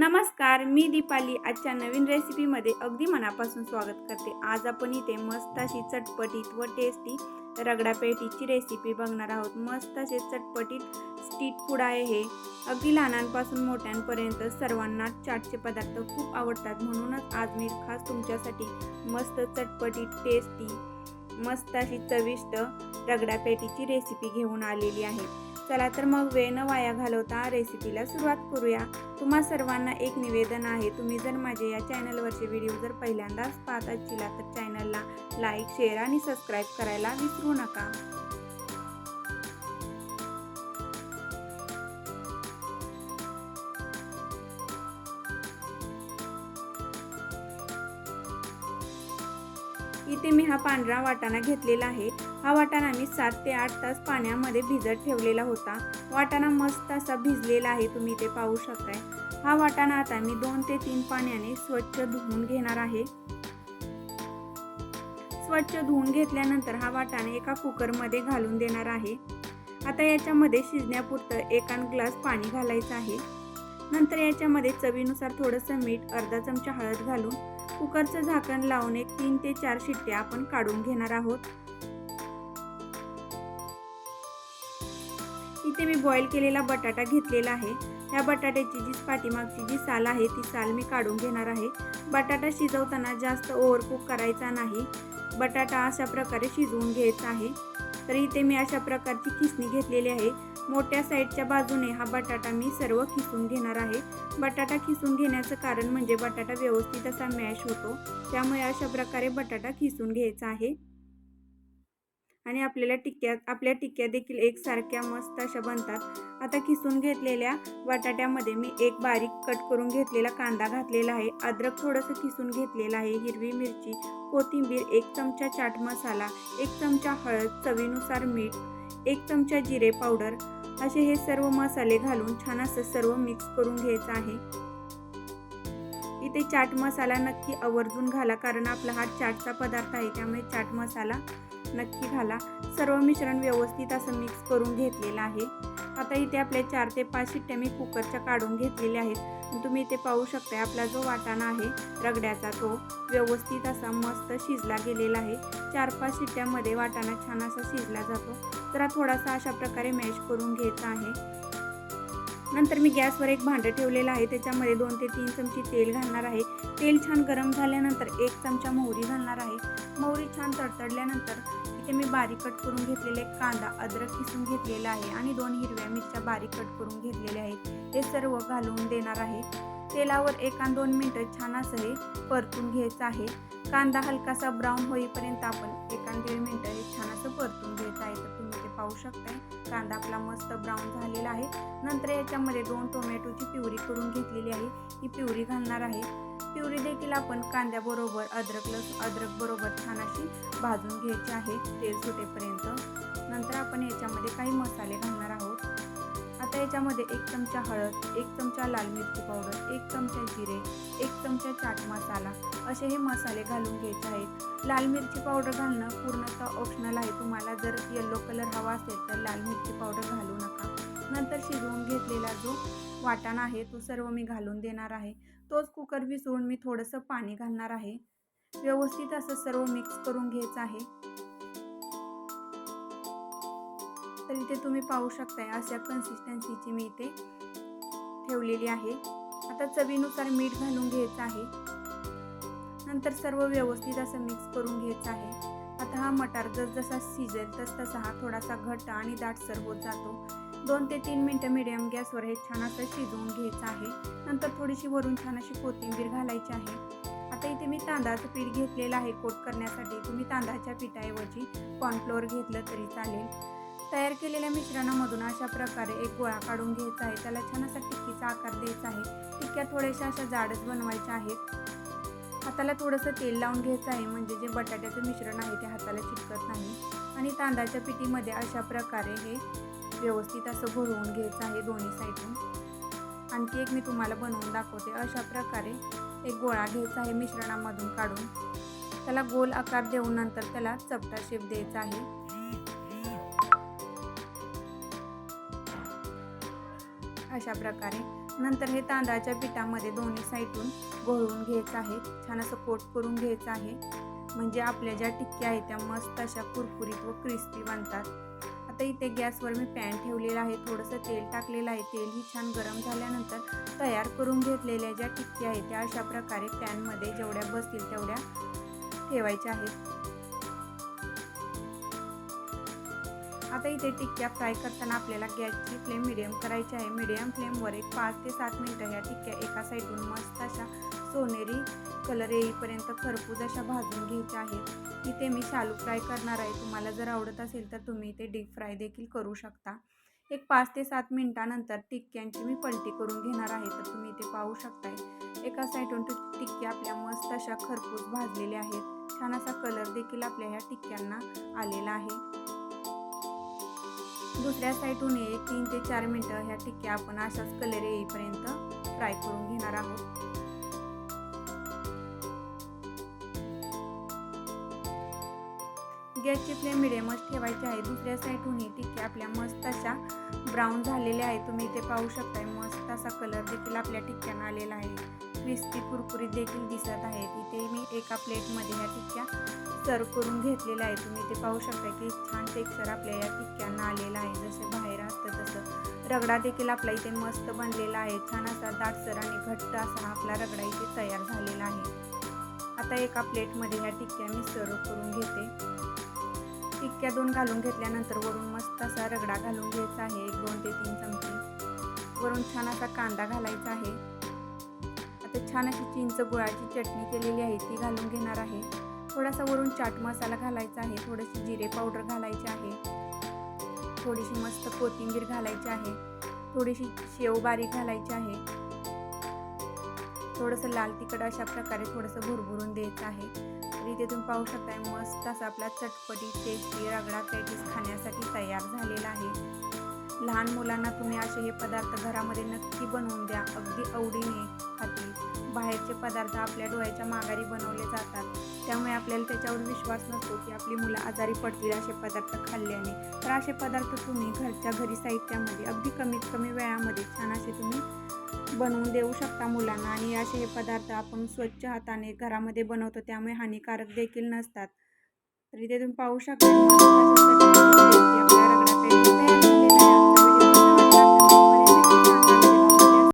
नमस्कार मी दीपाली. आजच्या नवीन रेसिपीमध्ये अगदी मनापासून स्वागत करते. आज आपण इथे मस्त अशी चटपटीत व टेस्टी रगडा पेटीची रेसिपी बघणार आहोत. मस्त असे चटपटीत स्ट्रीट फूड आहे हे. अगदी लहानांपासून मोठ्यांपर्यंत सर्वांना चाटचे पदार्थ खूप आवडतात. म्हणूनच आज मी खास तुमच्यासाठी मस्त चटपटीत टेस्टी मस्त अशी चविष्ट रगडा पेटीची रेसिपी घेऊन आलेली आहे. चला तर मग वेळ न वाया घालवता रेसिपीला सुरुवात करूया. तुम्हा सर्वांना एक निवेदन आहे. तुम्ही जर माझे या चॅनलवरचे व्हिडिओ जर पहिल्यांदाच पाहत असतील तर चॅनलला लाईक शेअर आणि सबस्क्राईब करायला विसरू नका. इथे मी हा पांढरा वाटाणा घेतलेला आहे. हा वाटाणा मी सात ते आठ तास पाण्यामध्ये भिजत ठेवलेला होता. वाटाणा मस्त असा भिजलेला आहे तुम्ही ते पाहू शकताय. हा वाटाणा आता मी दोन ते तीन पाण्याने स्वच्छ धुवून घेणार आहे. स्वच्छ धुवून घेतल्यानंतर हा वाटाणा एका कुकरमध्ये घालून देणार आहे. आता याच्यामध्ये शिजण्यापुरतं एकान ग्लास पाणी घालायचं आहे. नंतर याच्यामध्ये चवीनुसार थोडंसं मीठ अर्धा चमचा हळद घालून कुकरचं झाकण लावून एक तीन ते चार शिट्ट्या आपण काढून घेणार आहोत. इथे मी बॉईल केलेला बटाटा घेतलेला आहे. त्या बटाट्याची जी पाठीमागची जी साल आहे ती साल मी काढून घेणार आहे. बटाटा शिजवताना जास्त ओव्हरकुक करायचा नाही. बटाटा अशा प्रकारे शिजवून घ्यायचा आहे. तर इथे मी अशा प्रकारची खिसणी घेतलेली आहे. मोठ्या साईडच्या बाजूने हा बटाटा मी सर्व खिसून घेणार आहे. बटाटा खिसून घेण्याचं कारण म्हणजे बटाटा व्यवस्थित असा मॅश होतो. त्यामुळे अशा प्रकारे बटाटा खिसून घ्यायचा आहे. आणि आपल्याला टिक्क्या आपल्या टिक्क्या देखील एकसारख्या मस्त अशा बनतात. आता खिसून घेतलेल्या बटाट्यामध्ये मी एक बारीक कट करून घेतलेला कांदा घातलेला आहे. अद्रक थोडंसं खिसून घेतलेलं आहे. हिरवी मिरची कोथिंबीर एक चमचा चाट मसाला एक चमचा हळद चवीनुसार मीठ एक चमचा जिरे पावडर असे हे सर्व मसाले घालून छान असं सर्व मिक्स करून घ्यायचं आहे. इथे चाट मसाला नक्की आवर्जून घाला कारण आपला हा चाटचा पदार्थ आहे त्यामुळे चाट मसाला नक्की घाला. सर्व मिश्रण व्यवस्थित असं मिक्स करून घेतलेलं आहे. आता इथे आपल्या चार ते पाच शिट्ट्या मी कुकरच्या काढून घेतलेल्या आहेत. तुम्ही इथे पाहू शकता आपला जो वाटाणा आहे रगड्याचा तो व्यवस्थित असा मस्त शिजला गेलेला आहे. चार पाच शिट्ट्यामध्ये वाटाणा छान असा शिजला जातो. जरा थोडासा अशा प्रकारे मॅश करून घ्यायचा आहे. नंतर मी गॅसवर एक भांडं ठेवलेलं आहे. त्याच्यामध्ये दोन ते तीन चमची तेल घालणार आहे. तेल छान गरम झाल्यानंतर एक चमचा मोहरी घालणार आहे. मोहरी छान तडतडल्यानंतर इथे मी बारीक कट करून घेतलेले कांदा अद्रक किसून घेतलेला आहे आणि दोन हिरव्या मिरच्या बारीक कट करून घेतलेल्या आहेत. ते सर्व घालून देणार आहे. तेलावर एक आणि दोन मिनटं छान असं हे परतून घ्यायचं आहे. कांदा हलकासा ब्राऊन होईपर्यंत आपण एक आणि दीड मिनटं हे छान असं परतून घ्यायचं आहे. तर तुम्ही ते पाहू शकताय. कांदा आपला मस्त ब्राऊन झालेला आहे. नंतर याच्यामध्ये दोन टोमॅटोची प्युरी करून घेतलेली आहे. ही प्युरी घालणार आहे. प्युरी देखील आपण कांद्याबरोबर अद्रक लस अद्रक बरोबर छान अशी भाजून घ्यायची आहे तेल सुटेपर्यंत. नंतर आपण याच्यामध्ये काही मसाले घालणार आहोत. आता याच्यामध्ये एक चमचा हळद एक चमचा लाल मिरची पावडर एक चमचा जिरे एक चमचा चाट मसाला असे हे मसाले घालून घ्यायचे आहेत. लाल मिरची पावडर घालणं पूर्णतः ऑप्शनल आहे. तुम्हाला जर येल्लो कलर हवा असेल तर लाल मिरची पावडर घालू नका. नंतर शिजवून घेतलेला जो वाटाणा आहे तो सर्व मी घालून देणार आहे. तोच कुकर विसळून मी थोडंसं पाणी घालणार आहे. व्यवस्थित असं सर्व मिक्स करून घ्यायचं आहे. तर इथे तुम्ही पाहू शकताय अशा कन्सिस्टन्सीची मी इथे ठेवलेली आहे. आता चवीनुसार मीठ घालून घ्यायचं आहे. नंतर सर्व व्यवस्थित असं मिक्स करून घ्यायचं आहे. आता हा मटार जसजसा शिजेल तस तसा हा थोडासा घट्ट आणि दाटसर होत जातो. दोन ते तीन मिनटं मिडियम गॅसवर हे छान असं शिजवून घ्यायचं आहे. नंतर थोडीशी वरून छान अशी कोथिंबीर घालायची आहे. आता इथे मी तांदळाचं पीठ घेतलेलं आहे कोट करण्यासाठी. तुम्ही तांदळाच्या पिठाऐवजी कॉर्नफ्लोअर घेतलं तरी चालेल. तयार केलेल्या मिश्रणामधून अशा प्रकारे एक गोळा काढून घ्यायचा आहे. त्याला छान असा टिक्कीचा आकार द्यायचा आहे. टिक्क्या थोड्याशा अशा जाडच बनवायच्या आहेत. हाताला थोडंसं तेल लावून घ्यायचं आहे. म्हणजे जे बटाट्याचं मिश्रण आहे ते हाताला चिटकत नाही. आणि तांदळाच्या पिठीमध्ये अशा प्रकारे हे व्यवस्थित असं भरवून घ्यायचं आहे दोन्ही साईडून आणखी एक मी तुम्हाला बनवून दाखवते. अशा प्रकारे एक गोळा घ्यायचा आहे मिश्रणामधून काढून. त्याला गोल आकार देऊन नंतर त्याला चपटा शेप द्यायचा आहे. अशा प्रकारे नंतर हे तांदळाच्या पिठामध्ये दोन्ही साईडून घोळवून घ्यायचं आहे. छान असं कोट करून घ्यायचं आहे. म्हणजे आपल्या ज्या टिक्क्या आहेत त्या मस्त अशा कुरकुरीत व क्रिस्पी बनतात. आता इथे गॅसवर मी पॅन ठेवलेला आहे थोडंसं तेल टाकलेलं आहे. तेल ही छान गरम झाल्यानंतर तयार करून घेतलेल्या ज्या टिक्क्या आहेत त्या अशा प्रकारे पॅनमध्ये जेवढ्या बसतील तेवढ्या ठेवायच्या आहेत. आता इथे टिक्क्या फ्राय करताना आपल्याला गॅसची फ्लेम मिडियम करायची आहे. मिडियम फ्लेमवर एक पाच ते सात मिनटं ह्या टिक्क्या एका साईडून मस्त अशा सोनेरी कलर येईपर्यंत खरपूज अशा भाजून घ्यायच्या आहेत. इथे मी शालू फ्राय करणार आहे. तुम्हाला जर आवडत असेल तर तुम्ही इथे डीप फ्राय देखील करू शकता. एक पाच ते सात मिनटानंतर टिक्क्यांची मी पलटी करून घेणार आहे. तर तुम्ही इथे पाहू शकताय. एका साईडून टिक्क्या आपल्या मस्त अशा खरपूस भाजलेल्या आहेत. छान असा कलर देखील आपल्या ह्या टिक्क्यांना आलेला आहे. दुसऱ्या साईडून एक तीन ते चार मिनटं ह्या टिक्क्या आपण अशाच कलर येईपर्यंत फ्राय करून घेणार आहोत. गॅसची फ्लेम मिडियमच ठेवायची आहे. दुसऱ्या साईडहूनही तिथे आपल्या मस्त अशा ब्राऊन झालेल्या आहेत. तुम्ही इथे पाहू शकताय मस्त असा कलर देखील आपल्या टिक्क्यांना आलेला आहे. क्रिस्पी कुरकुरीत देखील दिसत आहेत इथे मी एका प्लेटमध्ये ह्या टिक्क्या सर्व करून घेतलेल्या आहे तुम्ही इथे पाहू शकता की छान टेक्स्चर आपल्या या टिक्क्यांना आलेला आहे. जसं बाहेर असतं तसं. रगडा देखील आपला इथे मस्त बनलेला आहे. छान असा दाटसर आणि घट्ट असा आपला रगडा इथे तयार झालेला आहे. आता एका प्लेटमध्ये ह्या टिक्क्या मी सर्व करून घेते. टिक्क्या दोन घालून घेतल्यानंतर वरून मस्त असा रगडा घालून घ्यायचा आहे. एक दोन ते तीन चमचे. वरून छान असा कांदा घालायचा आहे. आता छान अशी चिंच गुळाची चटणी केलेली आहे ती घालून घेणार आहे. थोडासा वरून चाट मसाला घालायचा आहे. थोडीशी जिरे पावडर घालायची आहे. थोडीशी मस्त कोथिंबीर घालायची आहे. थोडीशी शेव बारीक घालायची आहे. थोडंसं लाल तिखट अशा प्रकारे थोडंसं भुरभुरून द्यायचं आहे. तर इथे तुम्ही पाहू शकताय मस्त असा आपला चटपटी टेस्टी रगडा पॅटीस खाण्यासाठी तयार झालेला आहे. लहान मुलांना तुम्ही असे हे पदार्थ घरामध्ये नक्की बनवून द्या अगदी आवडीने खातील. बाहेरचे पदार्थ आपल्या डोळ्याच्या माघारी बनवले जातात. त्यामुळे आपल्याला त्याच्यावर विश्वास नसतो की आपली मुलं आजारी पडतील असे पदार्थ खाल्ल्याने. तर असे पदार्थ तुम्ही घरच्या घरी साहित्यामध्ये अगदी कमीत कमी वेळामध्ये छान असे तुम्ही बनवून देऊ शकता मुलांना. आणि असे हे पदार्थ आपण स्वच्छ हाताने घरामध्ये बनवतो त्यामुळे हानिकारक देखील नसतात. तर इथे तुम्ही पाहू शकता.